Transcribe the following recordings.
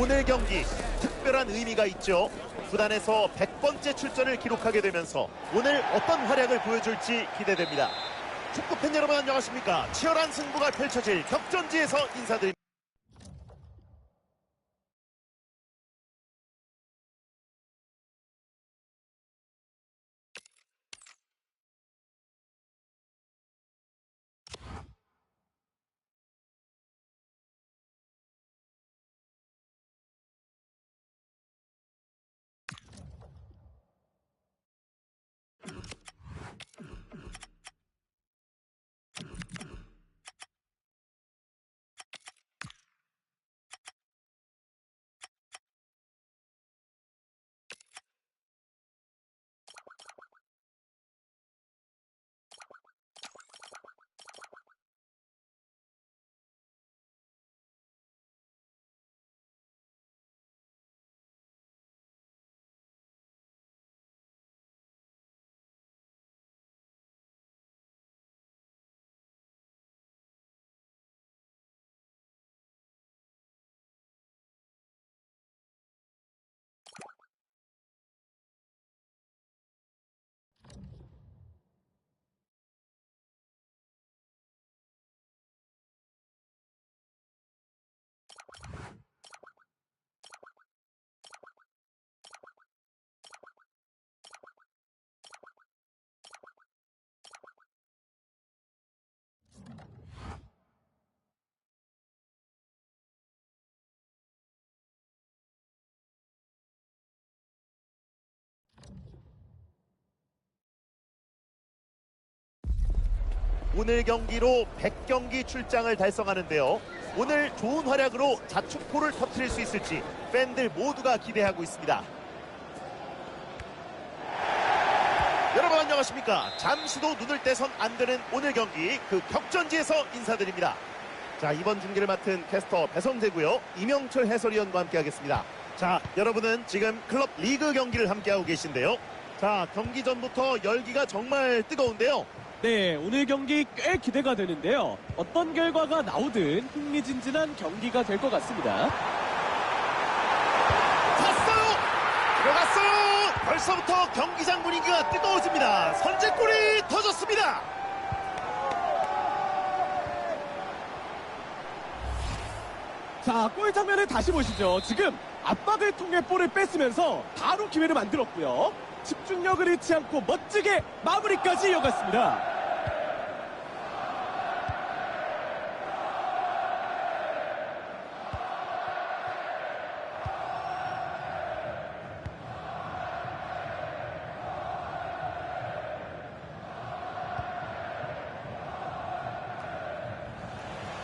오늘 경기 특별한 의미가 있죠. 구단에서 100번째 출전을 기록하게 되면서 오늘 어떤 활약을 보여줄지 기대됩니다. 축구 팬 여러분 안녕하십니까? 치열한 승부가 펼쳐질 격전지에서 인사드립니다. 오늘 경기로 100경기 출장을 달성하는데요. 오늘 좋은 활약으로 자축포를 터트릴 수 있을지 팬들 모두가 기대하고 있습니다. 여러분 안녕하십니까? 잠시도 눈을 떼선 안 되는 오늘 경기 그 격전지에서 인사드립니다. 자 이번 중계를 맡은 캐스터 배성재고요. 이명철 해설위원과 함께하겠습니다. 자 여러분은 지금 클럽 리그 경기를 함께하고 계신데요. 자 경기 전부터 열기가 정말 뜨거운데요. 네, 오늘 경기 꽤 기대가 되는데요. 어떤 결과가 나오든 흥미진진한 경기가 될 것 같습니다. 찼어요! 들어갔어요! 벌써부터 경기장 분위기가 뜨거워집니다. 선제골이 터졌습니다. 자, 골 장면을 다시 보시죠. 지금 압박을 통해 볼을 뺐으면서 바로 기회를 만들었고요. 집중력을 잃지 않고 멋지게 마무리까지 이어갔습니다.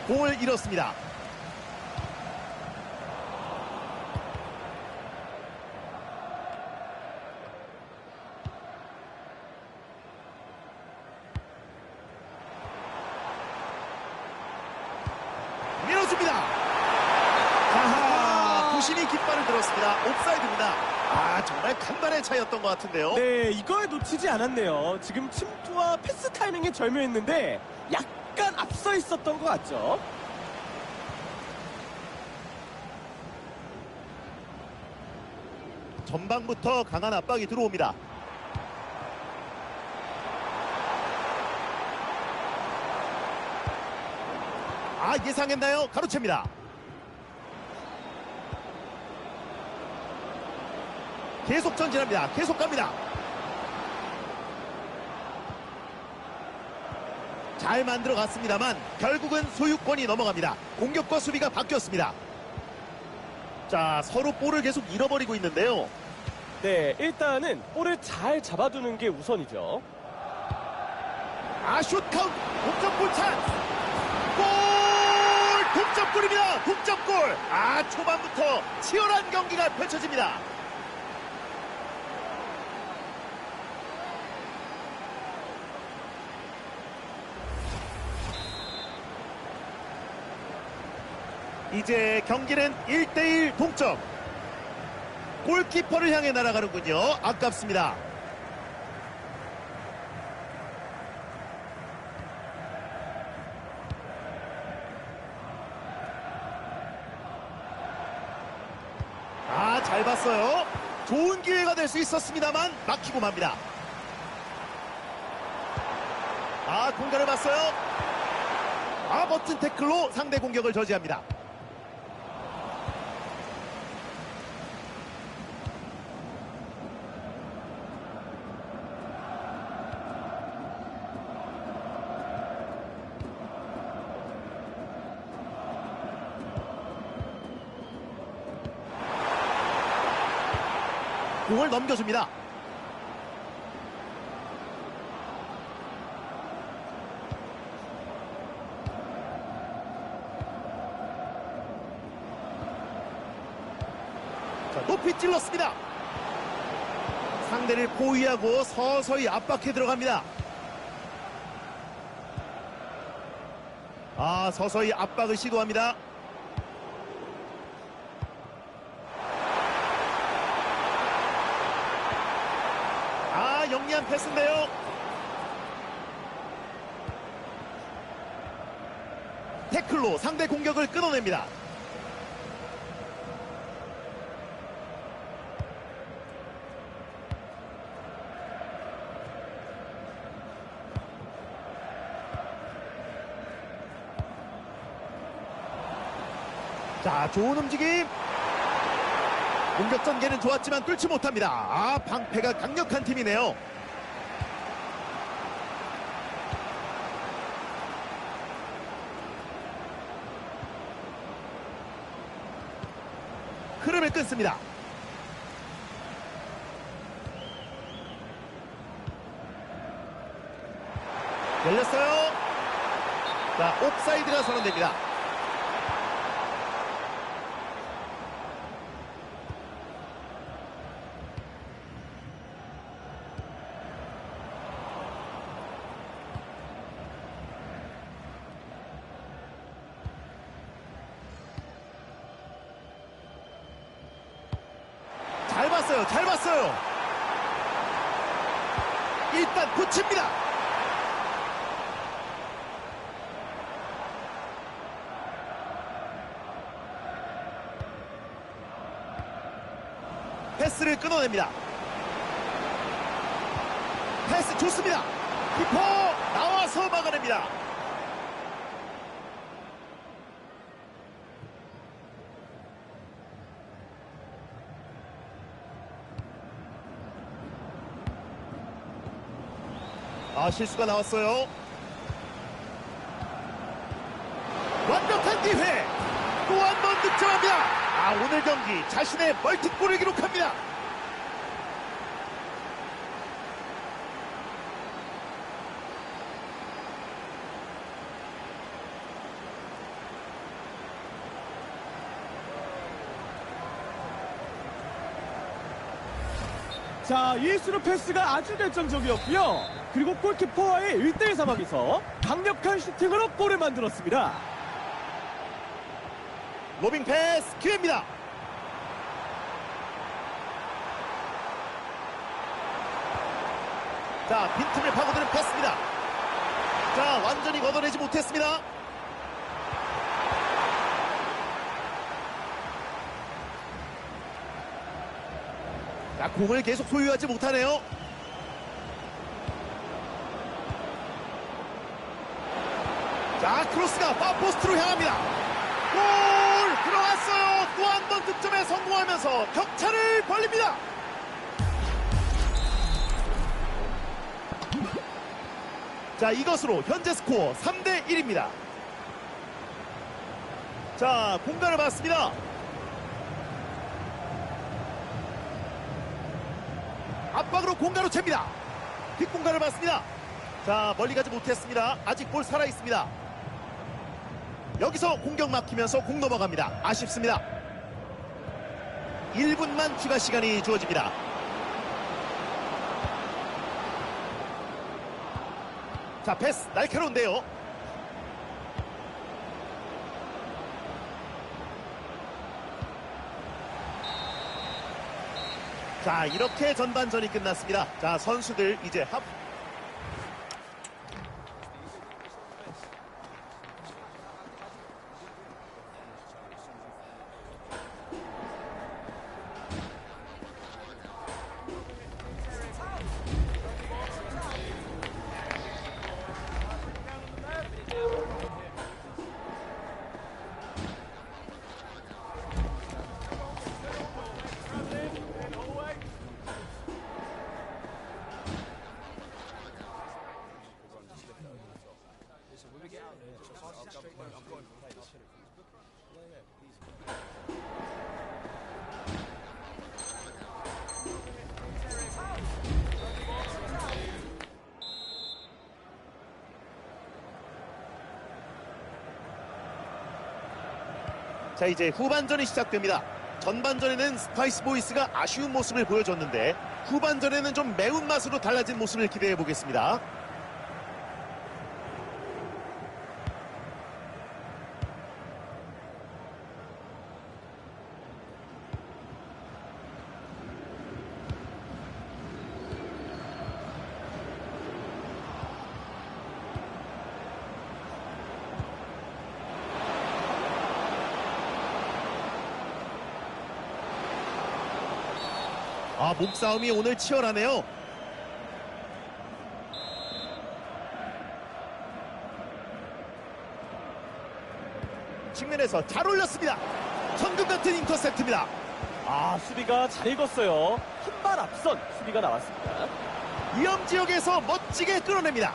공을 잃었습니다. 아하, 부신이 깃발을 들었습니다. 옵사이드입니다. 아, 정말 간발의 차이였던 것 같은데요. 네, 이걸 놓치지 않았네요. 지금 침투와 패스 타이밍이 절묘했는데 약간 앞서 있었던 것 같죠? 전방부터 강한 압박이 들어옵니다. 아 예상했나요? 가로채입니다. 계속 전진합니다. 계속 갑니다. 잘 만들어 갔습니다만 결국은 소유권이 넘어갑니다. 공격과 수비가 바뀌었습니다. 자 서로 볼을 계속 잃어버리고 있는데요. 네, 일단은 볼을 잘 잡아두는 게 우선이죠. 아, 슛 카운트! 동점골 찬스! 골! 동점골입니다! 동점골! 아, 초반부터 치열한 경기가 펼쳐집니다. 이제 경기는 1대1 동점. 골키퍼를 향해 날아가는군요. 아깝습니다. 잘 봤어요. 좋은 기회가 될 수 있었습니다만 막히고 맙니다. 아, 공간을 봤어요. 아, 멋진 태클로 상대 공격을 저지합니다. 공을 넘겨줍니다. 자, 높이 찔렀습니다. 상대를 포위하고 서서히 압박해 들어갑니다. 아, 서서히 압박을 시도합니다. 아, 영리한 패스인데요. 태클로 상대 공격을 끊어냅니다. 자, 좋은 움직임. 공격 전개는 좋았지만 뚫지 못합니다. 아, 방패가 강력한 팀이네요. 끊습니다. 열렸어요. 자, 옵사이드가 선언됩니다. 잘 봤어요. 잘 봤어요. 일단 붙입니다. 패스를 끊어냅니다. 패스 좋습니다. 키퍼 나와서 막아냅니다. 아 실수가 나왔어요. 완벽한 기회. 또 한 번 득점합니다. 아 오늘 경기 자신의 멀티골을 기록합니다. 자, 이 스루 패스가 아주 결정적이었고요. 그리고 골키퍼와의 1대1 상황에서 강력한 슈팅으로 골을 만들었습니다. 로빙 패스 기회입니다. 자, 빈틈을 파고드는 패스입니다. 자, 완전히 걷어내지 못했습니다. 자, 공을 계속 소유하지 못하네요. 자, 크로스가 파포스트로 향합니다. 골 들어왔어요. 또 한 번 득점에 성공하면서 격차를 벌립니다. 자, 이것으로 현재 스코어 3대 1입니다. 자, 공간을 봤습니다. 압박으로 공간으로 챕니다. 뒷공간을 봤습니다. 자, 멀리 가지 못했습니다. 아직 볼 살아 있습니다. 여기서 공격 막히면서 공 넘어갑니다. 아쉽습니다. 1분만 추가 시간이 주어집니다. 자, 패스 날카로운데요. 자, 이렇게 전반전이 끝났습니다. 자, 선수들 이제 합 자 이제 후반전이 시작됩니다. 전반전에는 스파이스 보이스가 아쉬운 모습을 보여줬는데 후반전에는 좀 매운맛으로 달라진 모습을 기대해 보겠습니다. 아 몸싸움이 오늘 치열하네요. 측면에서 잘 올렸습니다. 천금 같은 인터셉트입니다. 아, 수비가 잘 읽었어요. 한 발 앞선 수비가 나왔습니다. 위험 지역에서 멋지게 끌어냅니다.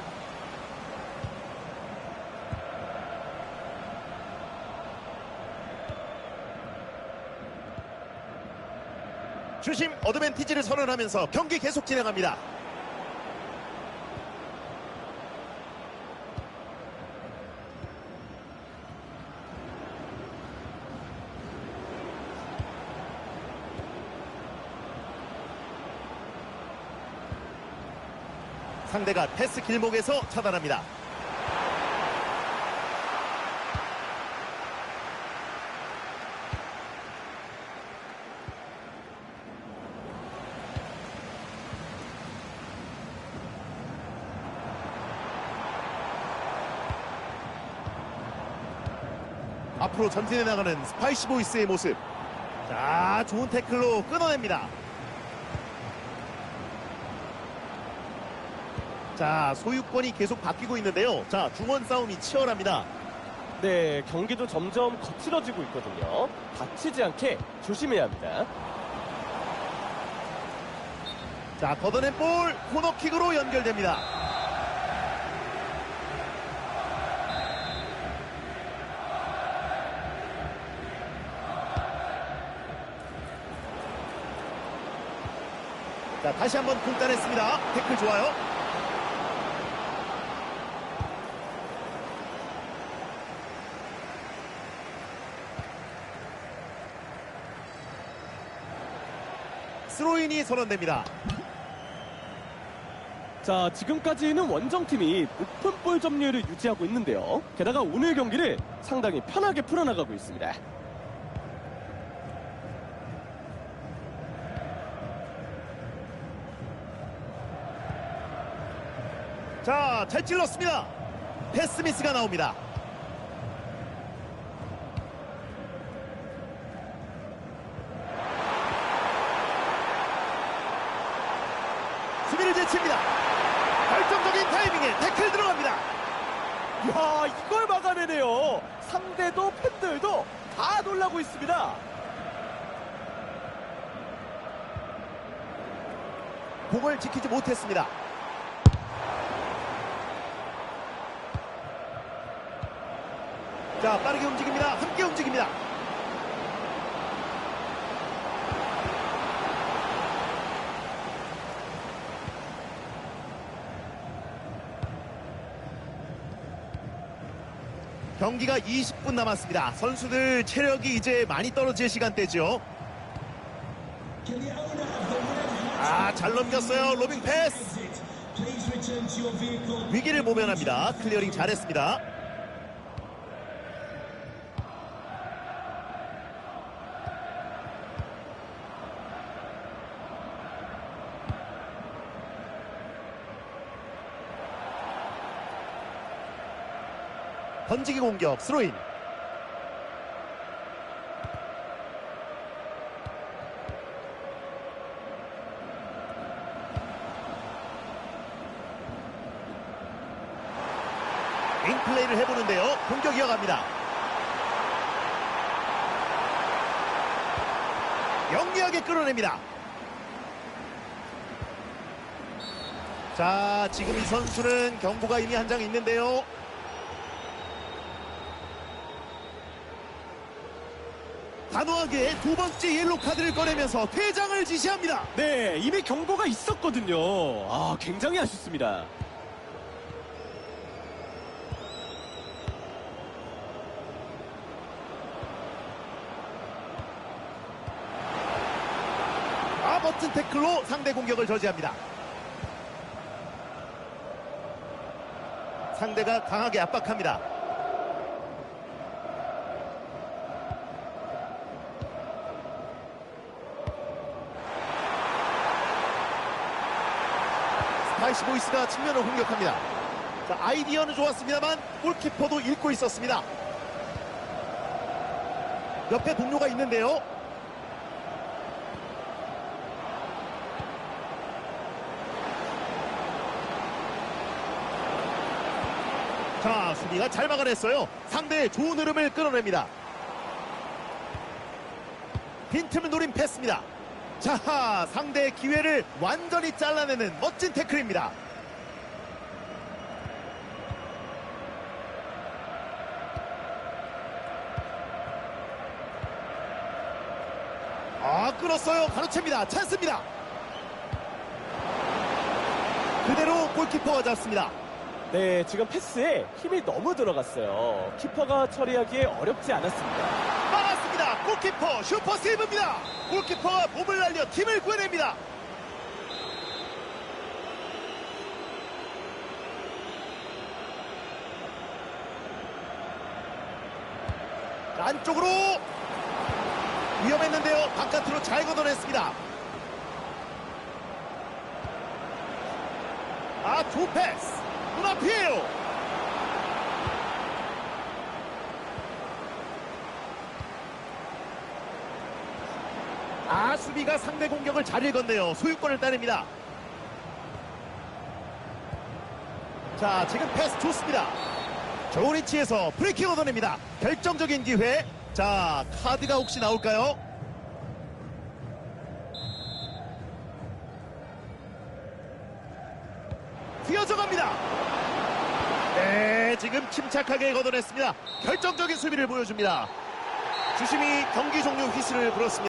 주심 어드밴티지를 선언하면서 경기 계속 진행합니다. 상대가 패스 길목에서 차단합니다. 앞으로 전진해 나가는 스파이시 보이스의 모습. 자, 좋은 태클로 끊어냅니다. 자, 소유권이 계속 바뀌고 있는데요. 자, 중원 싸움이 치열합니다. 네, 경기도 점점 거칠어지고 있거든요. 다치지 않게 조심해야 합니다. 자, 걷어낸 볼 코너킥으로 연결됩니다. 다시 한번 공단했습니다. 태클 좋아요. 스로인이 선언됩니다. 자, 지금까지는 원정팀이 높은 볼 점유율을 유지하고 있는데요. 게다가 오늘 경기를 상당히 편하게 풀어나가고 있습니다. 자, 잘 찔렀습니다. 패스 미스가 나옵니다. 수비를 제칩니다. 결정적인 타이밍에 태클 들어갑니다. 이야, 이걸 막아내네요. 상대도 팬들도 다 놀라고 있습니다. 공을 지키지 못했습니다. 자, 빠르게 움직입니다. 함께 움직입니다. 경기가 20분 남았습니다. 선수들 체력이 이제 많이 떨어질 시간대죠. 아, 잘 넘겼어요. 로빙 패스. 위기를 모면합니다. 클리어링 잘했습니다. 던지기 공격 스로인. 윙플레이를 해보는데요. 공격 이어갑니다. 영리하게 끌어냅니다. 자 지금 이 선수는 경고가 이미 한 장 있는데요 단호하게 두 번째 옐로 카드를 꺼내면서 퇴장을 지시합니다. 네, 이미 경고가 있었거든요. 아, 굉장히 아쉽습니다. 아, 멋진 태클로 상대 공격을 저지합니다. 상대가 강하게 압박합니다. 스파이시 보이스가 측면을 공격합니다. 자, 아이디어는 좋았습니다만 골키퍼도 읽고 있었습니다. 옆에 동료가 있는데요. 자, 수비가 잘 막아냈어요. 상대의 좋은 흐름을 끌어냅니다. 빈틈을 노린 패스입니다. 자, 상대의 기회를 완전히 잘라내는 멋진 태클입니다. 아, 끌었어요. 가로챕니다. 찬스입니다. 그대로 골키퍼가 잡습니다. 네, 지금 패스에 힘이 너무 들어갔어요. 키퍼가 처리하기에 어렵지 않았습니다. 골키퍼 슈퍼 세이브입니다. 골키퍼가 몸을 날려 팀을 구해냅니다. 자, 안쪽으로 위험했는데요. 바깥으로 잘 걷어냈습니다. 아, 조 패스. 눈앞이에요. 아 수비가 상대 공격을 잘 읽었네요. 소유권을 따냅니다. 자 지금 패스 좋습니다. 좋은 위치에서 프리킥 얻어냅니다. 결정적인 기회. 자 카드가 혹시 나올까요? 튀어져 갑니다. 네 지금 침착하게 걷어냈습니다. 결정적인 수비를 보여줍니다. 주심이 경기 종료 휘슬을 불었습니다